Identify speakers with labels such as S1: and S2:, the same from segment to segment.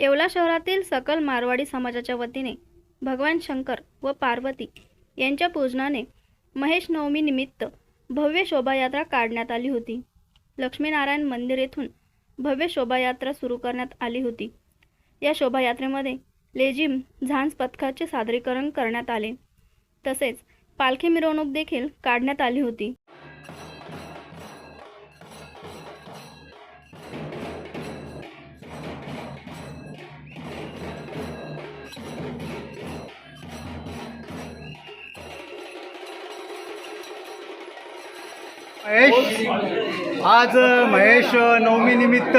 S1: येवला शहरातील सकल मारवाडी समाजाच्या वतीने भगवान शंकर व पार्वती यांच्या पूजनाने महेश नवमी निमित्त भव्य शोभायात्रा काढण्यात आली होती. लक्ष्मीनारायण मंदिर येथून भव्य शोभायात्रा सुरू करण्यात आली होती. या शोभायात्रेमध्ये लेझिम झांज पथकाचे सादरीकरण करण्यात आले. तसेच पालखी मिरवणूक देखील काढण्यात आली होती.
S2: महेश. आज महेश नवमीनिमित्त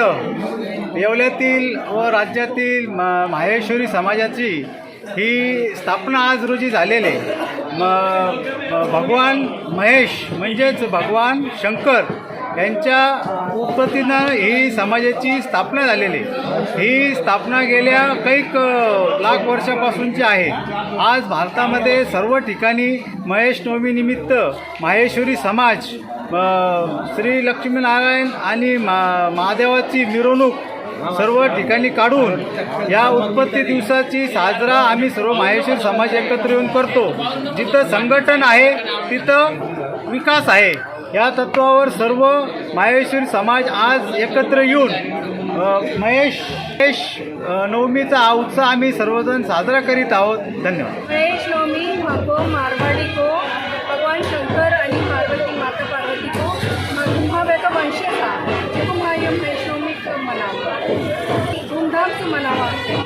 S2: येवल्यातील व राज्यातील म- माहेश्वरी समाजाची ही स्थापना आज रोजी झालेली आहे. म भगवान महेश म्हणजेच भगवान शंकर यांच्या उत्पत्तीनं ही समाजाची स्थापना झालेली. ही स्थापना गेल्या कैक लाख वर्षापासूनची आहे. आज भारतामध्ये सर्व ठिकाणी महेश नवमीनिमित्त माहेश्वरी समाज श्री लक्ष्मीनारायण आणि मा महादेवाची मिरवणूक सर्व ठिकाणी काढून या उत्पत्ती दिवसाची साजरा आम्ही सर्व माहेश्वर समाज एकत्र येऊन करतो. जिथं संघटन आहे तिथं विकास आहे. या तत्वावर सर्व माहेश्वरी समाज आज एकत्र येऊन महेश महेश नवमीचा हा उत्सव आम्ही सर्वजण साजरा करीत आहोत. धन्यवाद.
S3: महेश नवमी मको मारवाडी को भगवान शंकर आणि पार्वती माता पार्वती को महावे का वंश था महेश नवमी मनावा. धूमधाम मनावा.